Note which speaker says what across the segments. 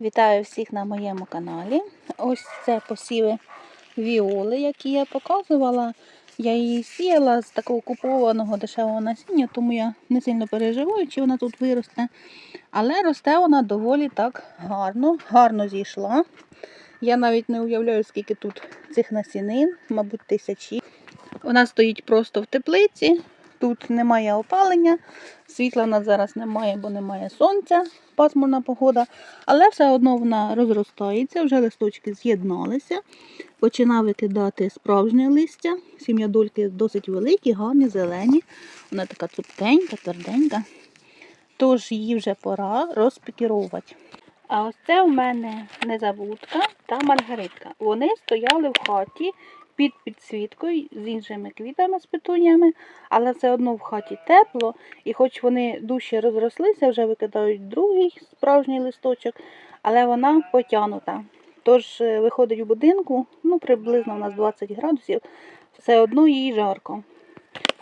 Speaker 1: Вітаю всіх на моєму каналі. Ось це посіви віоли, які я показувала. Я її сіяла з такого купованого дешевого насіння, тому я не сильно переживаю, чи вона тут виросте. Але росте вона доволі так гарно, гарно зійшла. Я навіть не уявляю, скільки тут цих насінин, мабуть, тисячі. Вона стоїть просто в теплиці. Тут немає опалення, світла в нас зараз немає, бо немає сонця, пасмурна погода. Але все одно вона розростається, вже листочки з'єдналися. Починає викидати справжнє листя. Сім'ядольки досить великі, гарні, зелені. Вона така цупкенька, тверденька. Тож її вже пора розпікіровувати. А ось це у мене незабудка та маргаритка. Вони стояли в хаті під підсвіткою з іншими квітами з петунями, але все одно в хаті тепло, і хоч вони дужче розрослися, вже викидають другий справжній листочок, але вона потягнута. Тож е, виходить у будинку, ну приблизно у нас 20 градусів, все одно їй жарко.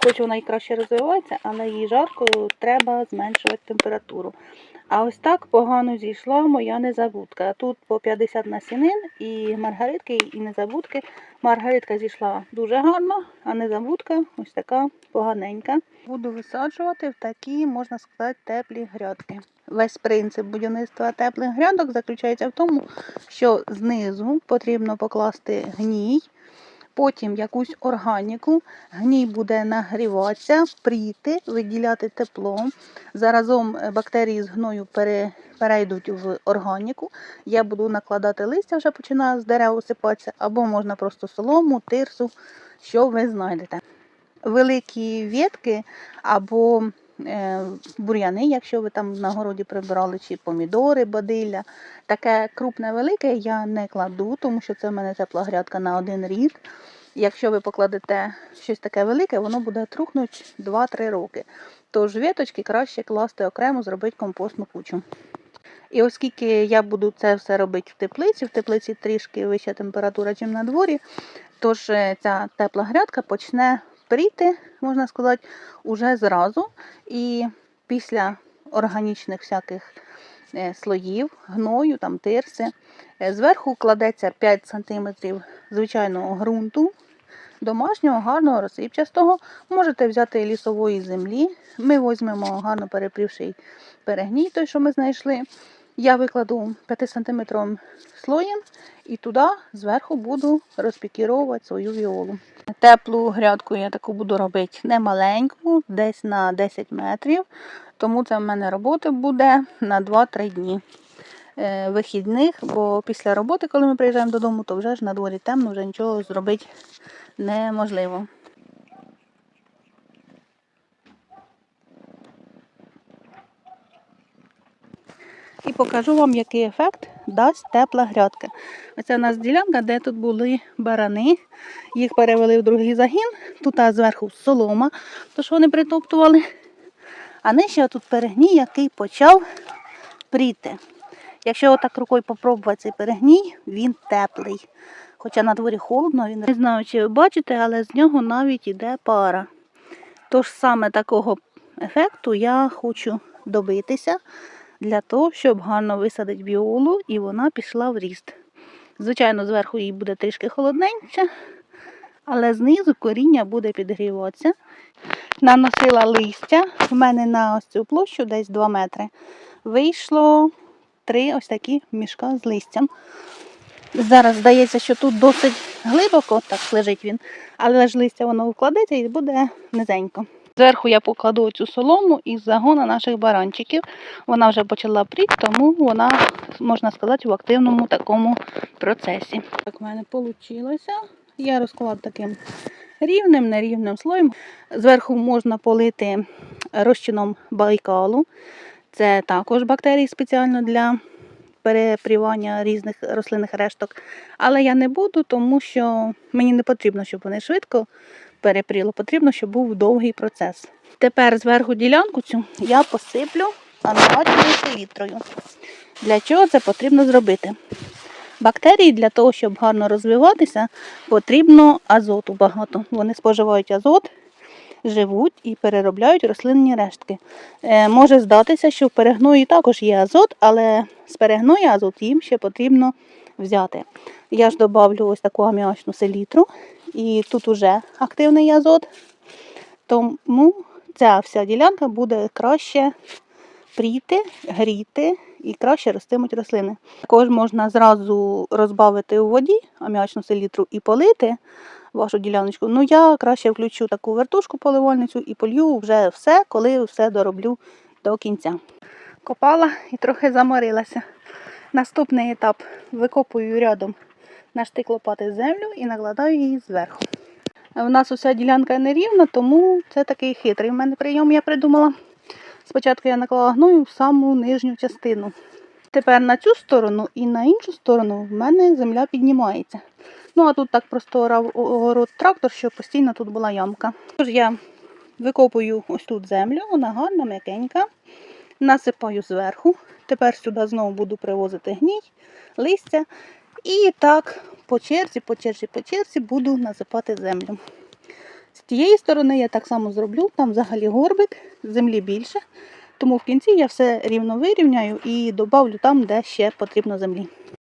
Speaker 1: Хоч вона і краще розвивається, але їй жарко треба зменшувати температуру. А ось так погано зійшла моя незабудка. Тут по 50 насінин і маргаритки, і незабудки. Маргаритка зійшла дуже гарно, а незабудка ось така поганенька. Буду висаджувати в такі, можна сказати, теплі грядки. Весь принцип будівництва теплих грядок заключається в тому, що знизу потрібно покласти гній, потім якусь органіку, гній буде нагріватися, пріти, виділяти тепло. Заразом е, бактерії з гною пере, перейдуть в органіку. Я буду накладати листя, вже починає з дерев осипатися, або можна просто солому, тирсу, що ви знайдете. Великі ветки або бур'яни, якщо ви там на городі прибирали, чи помідори, бадилля. Таке крупне велике я не кладу, тому що це в мене тепла грядка на один рік. Якщо ви покладете щось таке велике, воно буде трухнути 2-3 роки. Тож віточки краще класти окремо, зробити компостну кучу. І оскільки я буду це все робити в теплиці, в теплиці трішки вища температура, ніж на дворі, тож е, ця тепла грядка почне пріти, можна сказати, уже зразу. І після органічних всяких е, слоїв, гною, там тирси, е, зверху кладеться 5 см звичайного ґрунту, домашнього, гарного, розсипчастого. Можете взяти лісової землі. Ми візьмемо гарно перепрівший перегній, той, що ми знайшли. Я викладу 5 см слоєм і туди зверху буду розпікіровувати свою віолу. Теплу грядку я таку буду робити не маленьку, десь на 10 метрів. Тому це в мене роботи буде на 2-3 дні е, вихідних, бо після роботи, коли ми приїжджаємо додому, то вже ж на дворі темно, вже нічого зробити неможливо. І покажу вам, який ефект дасть тепла грядка. Оце у нас ділянка, де тут були барани. Їх перевели в другий загін. Тут зверху солома, то що вони притоптували. А нижче тут перегній, який почав пріти. Якщо отак рукою попробувати цей перегній, він теплий. Хоча на дворі холодно, він не знаю, чи ви бачите, але з нього навіть іде пара. Тож саме такого ефекту я хочу добитися для того, щоб гарно висадити біолу і вона пішла в ріст. Звичайно, зверху їй буде трішки холодненьше, але знизу коріння буде підгріватися. Наносила листя. В мене на ось цю площу десь 2 метри. Вийшло три ось такі мішка з листям. Зараз здається, що тут досить глибоко, так лежить він, але ж листя воно вкладеться і буде низенько. Зверху я покладу цю солому із загона наших баранчиків. Вона вже почала пріти, тому вона, можна сказати, в активному такому процесі. Так в мене вийшло. Я розклала таким рівним, нерівним слоєм. Зверху можна полити розчином байкалу. Це також бактерії спеціально для перепрівання різних рослинних решток. Але я не буду, тому що мені не потрібно, щоб вони швидко перепріло. Потрібно, щоб був довгий процес. Тепер зверху ділянку цю я посиплю ароматною селітрою. Для чого це потрібно зробити? Бактерії для того, щоб гарно розвиватися, потрібно азоту багато. Вони споживають азот. живуть і переробляють рослинні рештки. Е, може здатися, що в перегної також є азот, але з перегної азот їм ще потрібно взяти. Я ж додавлю ось таку аміачну селітру, і тут уже активний азот, тому ця вся ділянка буде краще пріти, гріти і краще ростимуть рослини. Також можна зразу розбавити у воді аміачну селітру і полити вашу діляночку. Ну я краще включу таку вертушку поливальницю і полью вже все, коли все дороблю до кінця. Копала і трохи заморилася. Наступний етап викопую рядом на штик лопати землю і накладаю її зверху. У нас уся ділянка нерівна, тому це такий хитрий в мене прийом я придумала. Спочатку я наклала гною в саму нижню частину. Тепер на цю сторону і на іншу сторону в мене земля піднімається. Ну а тут так просто орав огород трактор, щоб постійно тут була ямка. Тож я викопую ось тут землю, вона гарна, м'якенька. Насипаю зверху. Тепер сюди знову буду привозити гній, листя. І так по черзі, по черзі, по черзі буду насипати землю. З тієї сторони я так само зроблю, там взагалі горбик, землі більше. Тому в кінці я все рівно вирівняю і добавлю там, де ще потрібно землі.